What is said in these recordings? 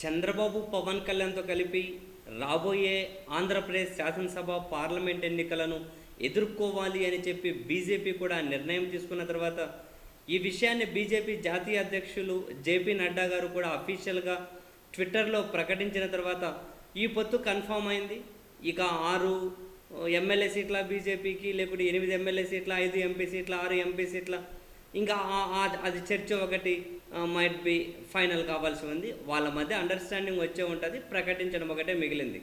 చంద్రబాబు పవన్ కళ్యాణ్తో కలిపి రాబోయే ఆంధ్రప్రదేశ్ శాసనసభ పార్లమెంట్ ఎన్నికలను ఎదుర్కోవాలి అని చెప్పి బీజేపీ కూడా నిర్ణయం తీసుకున్న తర్వాత ఈ విషయాన్ని బీజేపీ జాతీయ అధ్యక్షులు జేపీ నడ్డా గారు కూడా అఫీషియల్గా ట్విట్టర్లో ప్రకటించిన తర్వాత ఈ పొత్తు కన్ఫామ్ అయింది. ఇక ఆరు ఎమ్మెల్యే సీట్ల బీజేపీకి లేకుంటే ఎనిమిది ఎమ్మెల్యే సీట్ల ఐదు ఎంపీ సీట్ల ఆరు ఎంపీ సీట్ల ఇంకా అది చర్చ ఒకటి మైట్ బి ఫైనల్ కావాల్సి ఉంది. వాళ్ళ మధ్య అండర్స్టాండింగ్ వచ్చే ఉంటుంది. ప్రకటించడం ఒకటే మిగిలింది.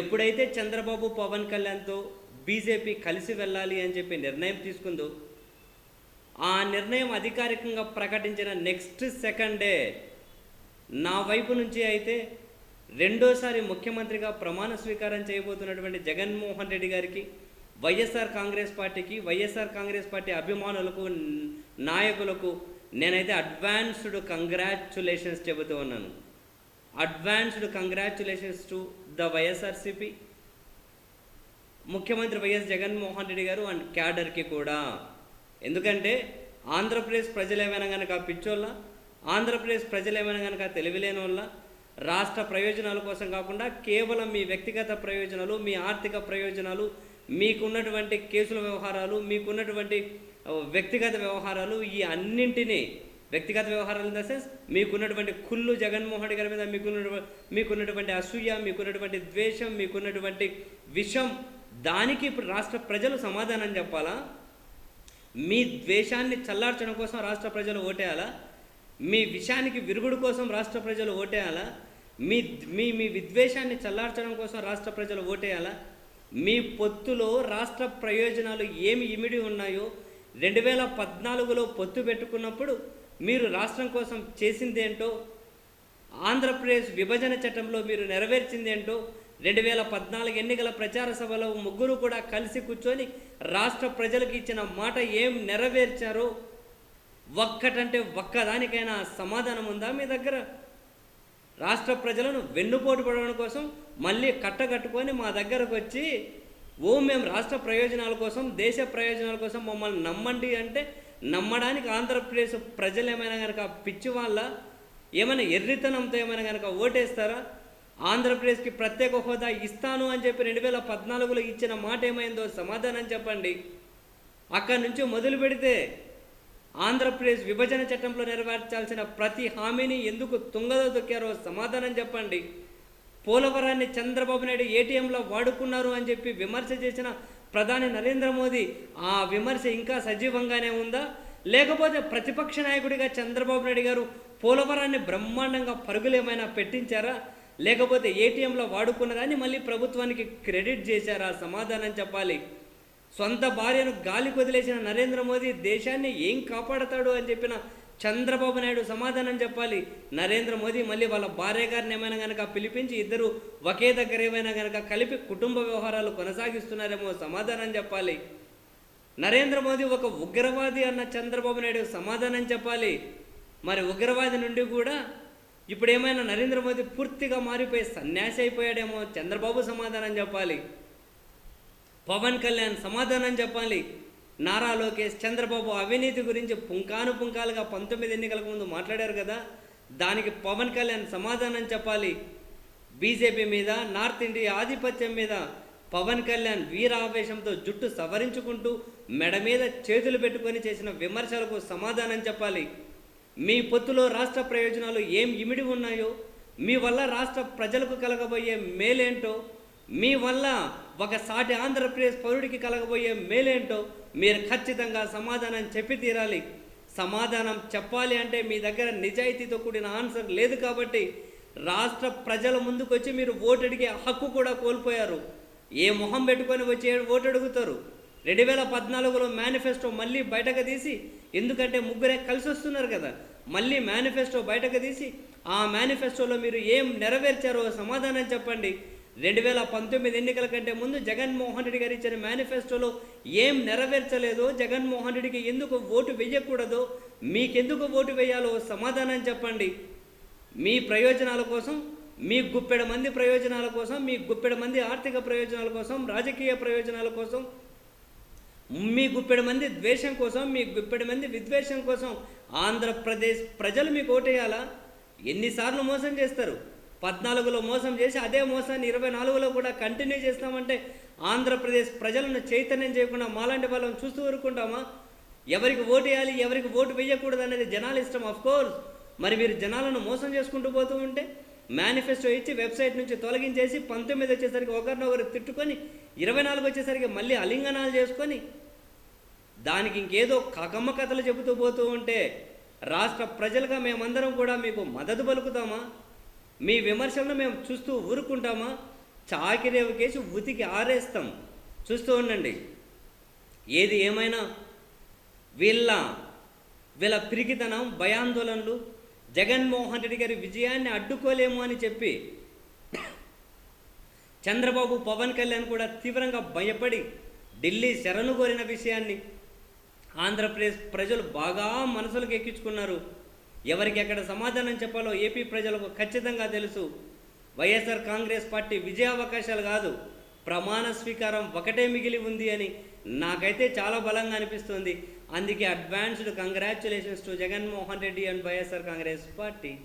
ఎప్పుడైతే చంద్రబాబు పవన్ కళ్యాణ్తో బీజేపీ కలిసి వెళ్ళాలి అని చెప్పి నిర్ణయం తీసుకుందో ఆ నిర్ణయం అధికారికంగా ప్రకటించిన నెక్స్ట్ సెకండే నా వైపు నుంచి అయితే రెండోసారి ముఖ్యమంత్రిగా ప్రమాణ స్వీకారం చేయబోతున్నటువంటి జగన్మోహన్ రెడ్డి గారికి వైఎస్ఆర్ కాంగ్రెస్ పార్టీకి వైఎస్ఆర్ కాంగ్రెస్ పార్టీ అభిమానులకు నాయకులకు నేనైతే అడ్వాన్స్డ్ కంగ్రాచులేషన్స్ చెబుతూ ఉన్నాను. Advanced congratulations to the YSRCP ముఖ్యమంత్రి వైఎస్ జగన్మోహన్ రెడ్డి గారు అండ్ క్యాడర్కి కూడా. ఎందుకంటే ఆంధ్రప్రదేశ్ ప్రజలు ఏమైనా కనుక పిచ్చోళ్ళ ఆంధ్రప్రదేశ్ ప్రజలు ఏమైనా కనుక తెలివిలేని వాళ్ళ రాష్ట్ర ప్రయోజనాల కోసం కాకుండా కేవలం మీ వ్యక్తిగత ప్రయోజనాలు మీ ఆర్థిక ప్రయోజనాలు మీకున్నటువంటి కేసుల వ్యవహారాలు మీకున్నటువంటి వ్యక్తిగత వ్యవహారాలు ఈ అన్నింటినీ వ్యక్తిగత వ్యవహారాలు ఇన్ ద సెన్స్ మీకున్నటువంటి కుళ్ళు జగన్మోహన్ రెడ్డి గారి మీద మీకున్న మీకున్నటువంటి అసూయ మీకున్నటువంటి ద్వేషం మీకున్నటువంటి విషం దానికి ఇప్పుడు రాష్ట్ర ప్రజలు సమాధానం చెప్పాలా? మీ ద్వేషాన్ని చల్లార్చడం కోసం రాష్ట్ర ప్రజలు ఓటేయాలా? మీ విషయానికి విరుగుడు కోసం రాష్ట్ర ప్రజలు ఓటేయాలా? మీ మీ మీ విద్వేషాన్ని చల్లార్చడం కోసం రాష్ట్ర ప్రజలు ఓటేయాలా? మీ పొత్తులో రాష్ట్ర ప్రయోజనాలు ఏమి ఇమిడి ఉన్నాయో రెండు వేల పద్నాలుగులో పొత్తు పెట్టుకున్నప్పుడు మీరు రాష్ట్రం కోసం చేసిందేంటో ఆంధ్రప్రదేశ్ విభజన చట్టంలో మీరు నెరవేర్చిందేంటో రెండు వేల పద్నాలుగు ఎన్నికల ప్రచార సభలో ముగ్గురు కూడా కలిసి కూర్చొని రాష్ట్ర ప్రజలకు ఇచ్చిన మాట ఏం నెరవేర్చారో ఒక్కటంటే ఒక్కదానికైనా సమాధానం ఉందా మీ దగ్గర? రాష్ట్ర ప్రజలను వెన్నుపోటు పడడం కోసం మళ్ళీ కట్టగట్టుకొని మా దగ్గరకు వచ్చి ఓ మేము రాష్ట్ర ప్రయోజనాల కోసం దేశ ప్రయోజనాల కోసం మమ్మల్ని నమ్మండి అంటే నమ్మడానికి ఆంధ్రప్రదేశ్ ప్రజలు ఏమైనా కనుక పిచ్చి వాళ్ళ ఏమైనా ఎర్రితనంతో ఏమైనా కనుక ఓటేస్తారా? ఆంధ్రప్రదేశ్కి ప్రత్యేక హోదా ఇస్తాను అని చెప్పి రెండు వేల పద్నాలుగులో ఇచ్చిన మాట ఏమైందో సమాధానం చెప్పండి. అక్కడి నుంచి మొదలు పెడితే ఆంధ్రప్రదేశ్ విభజన చట్టంలో నెరవేర్చాల్సిన ప్రతి హామీని ఎందుకు తుంగలో తొక్కారో సమాధానం చెప్పండి. పోలవరాన్ని చంద్రబాబు నాయుడు ఏటీఎంలో వాడుకున్నారు అని చెప్పి విమర్శ చేసిన ప్రధాని నరేంద్ర మోదీ ఆ విమర్శ ఇంకా సజీవంగానే ఉందా? లేకపోతే ప్రతిపక్ష నాయకుడిగా చంద్రబాబు నాయుడు గారు పోలవరాన్ని బ్రహ్మాండంగా పరుగులేమైనా పెట్టించారా? లేకపోతే ఏటీఎంలో వాడుకున్నదాన్ని మళ్ళీ ప్రభుత్వానికి క్రెడిట్ చేశారా? సమాధానం చెప్పాలి. సొంత భార్యను గాలి వదిలేసిన నరేంద్ర మోదీ దేశాన్ని ఏం కాపాడతాడు అని చెప్పిన చంద్రబాబు నాయుడు సమాధానం చెప్పాలి. నరేంద్ర మోదీ మళ్ళీ వాళ్ళ భార్య గారిని ఏమైనా కనుక పిలిపించి ఇద్దరు ఒకే దగ్గర ఏమైనా కనుక కలిపి కుటుంబ వ్యవహారాలు కొనసాగిస్తున్నారేమో సమాధానం చెప్పాలి. నరేంద్ర మోదీ ఒక ఉగ్రవాది అన్న చంద్రబాబు నాయుడు సమాధానం చెప్పాలి. మరి ఉగ్రవాది నుండి కూడా ఇప్పుడు ఏమైనా నరేంద్ర మోదీ పూర్తిగా మారిపోయి సన్యాసి అయిపోయాడేమో చంద్రబాబు సమాధానం చెప్పాలి. పవన్ కళ్యాణ్ సమాధానం చెప్పాలి. నారా లోకేష్ చంద్రబాబు అవినీతి గురించి పుంకాను పుంకాలుగా పంతొమ్మిది ఎన్నికలకు ముందు మాట్లాడారు కదా. దానికి పవన్ కళ్యాణ్ సమాధానం చెప్పాలి. బీజేపీ మీద నార్త్ ఇండియా ఆధిపత్యం మీద పవన్ కళ్యాణ్ వీరావేశంతో జుట్టు సవరించుకుంటూ మెడ మీద చేతులు పెట్టుకొని చేసిన విమర్శలకు సమాధానం చెప్పాలి. మీ పొత్తులో రాష్ట్ర ప్రయోజనాలు ఏం ఇమిడి ఉన్నాయో మీ వల్ల రాష్ట్ర ప్రజలకు కలగబోయే మేలేంటో మీ వల్ల ఒక సాటి ఆంధ్రప్రదేశ్ పౌరుడికి కలగబోయే మేలేంటో మీరు ఖచ్చితంగా సమాధానం చెప్పి తీరాలి. సమాధానం చెప్పాలి అంటే మీ దగ్గర నిజాయితీతో కూడిన ఆన్సర్ లేదు కాబట్టి రాష్ట్ర ప్రజల ముందుకు వచ్చి మీరు ఓటు అడిగే హక్కు కూడా కోల్పోయారు. ఏ మొహం పెట్టుకొని వచ్చి ఓటు అడుగుతారు? రెండు వేల పద్నాలుగులో మేనిఫెస్టో మళ్ళీ బయటకు తీసి ఎందుకంటే ముగ్గురే కలిసి వస్తున్నారు కదా మళ్ళీ మేనిఫెస్టో బయటకు తీసి ఆ మేనిఫెస్టోలో మీరు ఏం నెరవేర్చారో సమాధానం చెప్పండి. రెండు వేల పంతొమ్మిది ఎన్నికల కంటే ముందు జగన్మోహన్ రెడ్డి గారు ఇచ్చిన మేనిఫెస్టోలో ఏం నెరవేర్చలేదో జగన్మోహన్ రెడ్డికి ఎందుకు ఓటు వేయకూడదో మీకెందుకు ఓటు వేయాలో సమాధానం చెప్పండి. మీ ప్రయోజనాల కోసం మీ గుప్పెడ మంది ప్రయోజనాల కోసం మీ గుప్పెడ మంది ఆర్థిక ప్రయోజనాల కోసం రాజకీయ ప్రయోజనాల కోసం మీ గుప్పెడు మంది ద్వేషం కోసం మీ గుప్పెడు మంది విద్వేషం కోసం ఆంధ్రప్రదేశ్ ప్రజలు మీకు ఓటేయాలా? ఎన్నిసార్లు మోసం చేస్తారు? పద్నాలుగులో మోసం చేసి అదే మోసాన్ని ఇరవై నాలుగులో కూడా కంటిన్యూ చేస్తామంటే ఆంధ్రప్రదేశ్ ప్రజలను చైతన్యం చేయకుండా మాలాంటి వాళ్ళని చూస్తూ ఊరుకుంటామా? ఎవరికి ఓటు వేయాలి ఎవరికి ఓటు వేయకూడదు అనేది జనాల ఇష్టం ఆఫ్ కోర్స్ మరి మీరు జనాలను మోసం చేసుకుంటూ పోతూ ఉంటే మేనిఫెస్టో ఇచ్చి వెబ్సైట్ నుంచి తొలగించేసి పంతొమ్మిది వచ్చేసరికి ఒకరినొకరు తిట్టుకొని ఇరవై నాలుగు వచ్చేసరికి మళ్ళీ అలింగనాలు చేసుకొని దానికి ఇంకేదో కకమ్మ కథలు చెబుతూ పోతూ ఉంటే రాష్ట్ర ప్రజలుగా మేమందరం కూడా మీకు మద్దతు పలుకుతామా? మీ విమర్శలను మేము చూస్తూ ఊరుకుంటామా? చాకిరేవుకేసి ఉతికి ఆరేస్తాం. చూస్తూ ఉండండి. ఏది ఏమైనా వీళ్ళ వీళ్ళ పిరికితనం భయాందోళనలు జగన్మోహన్ రెడ్డి గారి విజయాన్ని అడ్డుకోలేము అని చెప్పి చంద్రబాబు పవన్ కళ్యాణ్ కూడా తీవ్రంగా భయపడి ఢిల్లీ శరణు కోరిన విషయాన్ని ఆంధ్రప్రదేశ్ ప్రజలు బాగా మనసులకు ఎక్కించుకున్నారు. ఎవరికి ఎక్కడ సమాధానం చెప్పాలో ఏపీ ప్రజలకు ఖచ్చితంగా తెలుసు. వైఎస్ఆర్ కాంగ్రెస్ పార్టీ విజయావకాశాలు కాదు. ప్రమాణ స్వీకారం ఒకటే మిగిలి ఉంది అని నాకైతే చాలా బలంగా అనిపిస్తుంది. అందుకే advanced congratulations to Jaganmohan Reddy and YSR Congress party.